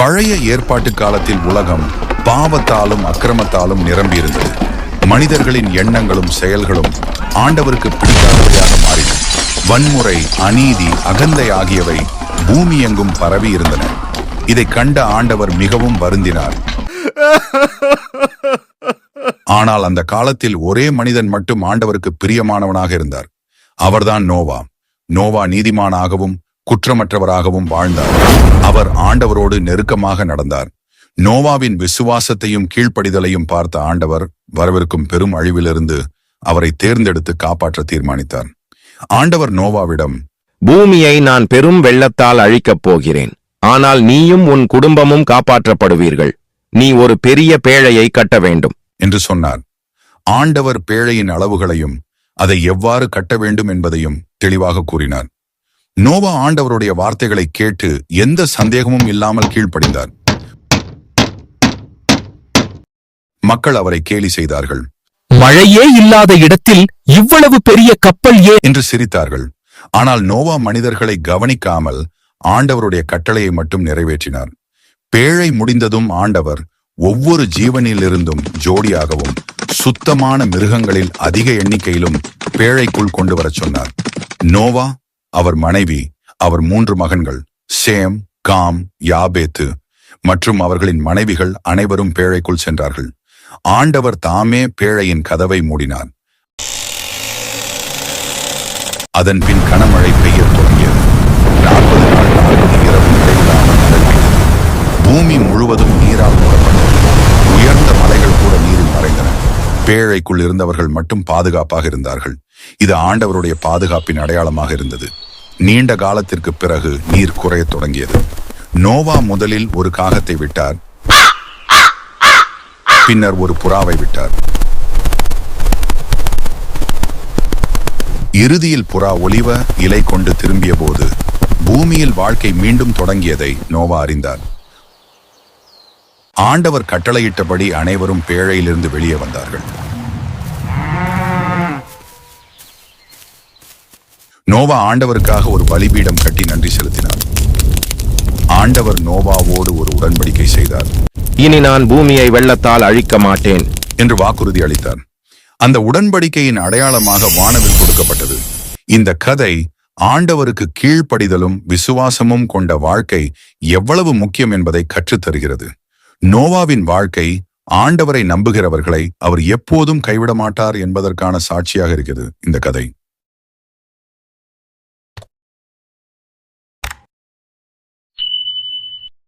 பழைய ஏற்பாட்டு காலத்தில் உலகம் பாவத்தாலும் அக்கிரமத்தாலும் நிரம்பியிருந்தது. மனிதர்களின் எண்ணங்களும் செயல்களும் ஆண்டவருக்கு பிடிக்காதவையாக மாறின. வன்முறை அநீதி அகந்தை ஆகியவை பூமி எங்கும் பரவி இருந்தன. இதை கண்ட ஆண்டவர் மிகவும் வருந்தினார். ஆனால் அந்த காலத்தில் ஒரே மனிதன் மட்டும் ஆண்டவருக்கு பிரியமானவனாக இருந்தார். அவர்தான் நோவா. நோவா நீதிமானாகவும் குற்றமற்றவராகவும் வாழ்ந்தார். அவர் ஆண்டவரோடு நெருக்கமாக நடந்தார். நோவாவின் விசுவாசத்தையும் கீழ்ப்படிதலையும் பார்த்த ஆண்டவர் வரவிருக்கும் பெரும் அழிவிலிருந்து அவரை தேர்ந்தெடுத்து காப்பாற்ற தீர்மானித்தார். ஆண்டவர் நோவாவிடம் பூமியை நான் பெரும் வெள்ளத்தால் அழிக்கப் போகிறேன். ஆனால் நீயும் உன் குடும்பமும் காப்பாற்றப்படுவீர்கள். நீ ஒரு பெரிய பேழையை கட்ட வேண்டும். என்று சொன்னார். ஆண்டவர் பேழையின் அளவுகளையும் அதை எவ்வாறு கட்ட வேண்டும் என்பதையும் தெளிவாக கூறினார். நோவா ஆண்டவருடைய வார்த்தைகளை கேட்டு எந்த சந்தேகமும் இல்லாமல் கீழ்ப்படிந்தார். மக்கள் அவரை கேலி செய்தார்கள். மழையே இல்லாத இடத்தில் இவ்வளவு பெரிய கப்பல் ஏன் என்று சிரித்தார்கள். ஆனால் நோவா மனிதர்களை கவனிக்காமல் ஆண்டவருடைய கட்டளையை மட்டும் நிறைவேற்றினார். பேழை முடிந்ததும் ஆண்டவர் ஒவ்வொரு ஜீவனிலிருந்தும் ஜோடியாகவும் சுத்தமான மிருகங்களில் அதிக எண்ணிக்கையிலும் பேழைக்குள் கொண்டு வரச் சொன்னார். நோவா அவர் மனைவி அவர் மூன்று மகன்கள் சேம் காம் யாபேத்து மற்றும் அவர்களின் மனைவிகள் அனைவரும் பேழைக்குள் சென்றார்கள். ஆண்டவர் தாமே பேழையின் கதவை மூடினார். அதன் பின் கனமழை பெய்யத் தொடங்கியது. நாற்பது நாள் இரவு பூமி முழுவதும் நீரால் பேழைக்குள் இருந்தவர்கள் மட்டும் பாதுகாப்பாக இருந்தார்கள். இது ஆண்டவருடைய பாதுகாப்பின் அடையாளமாக இருந்தது. நீண்ட காலத்திற்கு பிறகு நீர் குறையத் தொடங்கியது. நோவா முதலில் ஒரு காகத்தை விட்டார். பின்னர் ஒரு புறாவை விட்டார். இறுதியில் புறா ஒலிவ இலை கொண்டு திரும்பிய போது பூமியில் வாழ்க்கை மீண்டும் தொடங்கியதை நோவா அறிந்தார். ஆண்டவர் கட்டளையிட்டபடி அனைவரும் பேழையிலிருந்து வெளியே வந்தார்கள். நோவா ஆண்டவருக்காக ஒரு பலிபீடம் கட்டி நன்றி செலுத்தினார். ஆண்டவர் நோவாவோடு ஒரு உடன்படிக்கை செய்தார். இனி நான் பூமியை வெள்ளத்தால் அழிக்க மாட்டேன். என்று வாக்குறுதி அளித்தார். அந்த உடன்படிக்கையின் அடையாளமாக வானவில் கொடுக்கப்பட்டது. இந்த கதை ஆண்டவருக்கு கீழ்ப்படிதலும் விசுவாசமும் கொண்ட வாழ்க்கை எவ்வளவு முக்கியம் என்பதை கற்றுத் தருகிறது நோவாவின் வாழ்க்கை ஆண்டவரை நம்புகிறவர்களை அவர் எப்போதும் கைவிட மாட்டார் என்பதற்கான சாட்சியாக இருக்கிறது இந்த கதை.